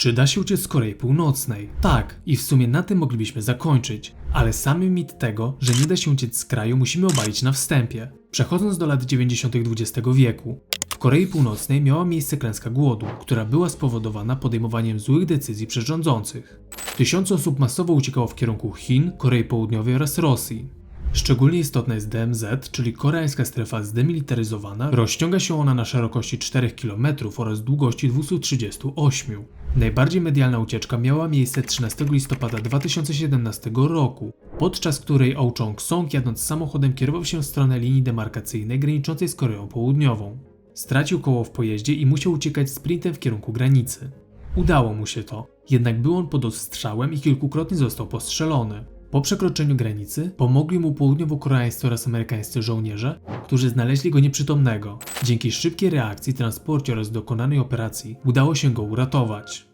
Czy da się uciec z Korei Północnej? Tak, i w sumie na tym moglibyśmy zakończyć. Ale samy mit tego, że nie da się uciec z kraju, musimy obalić na wstępie. Przechodząc do lat 90. XX wieku, w Korei Północnej miała miejsce klęska głodu, która była spowodowana podejmowaniem złych decyzji przez rządzących. Tysiące osób masowo uciekało w kierunku Chin, Korei Południowej oraz Rosji. Szczególnie istotna jest DMZ, czyli koreańska strefa zdemilitaryzowana. Rozciąga się ona na szerokości 4 km oraz długości 238. Najbardziej medialna ucieczka miała miejsce 13 listopada 2017 roku, podczas której Oh Chong-song jadąc samochodem kierował się w stronę linii demarkacyjnej graniczącej z Koreą Południową. Stracił koło w pojeździe i musiał uciekać sprintem w kierunku granicy. Udało mu się to, jednak był on pod ostrzałem i kilkukrotnie został postrzelony. Po przekroczeniu granicy pomogli mu południowo-koreańscy oraz amerykańscy żołnierze, którzy znaleźli go nieprzytomnego. Dzięki szybkiej reakcji, transporcie oraz dokonanej operacji udało się go uratować.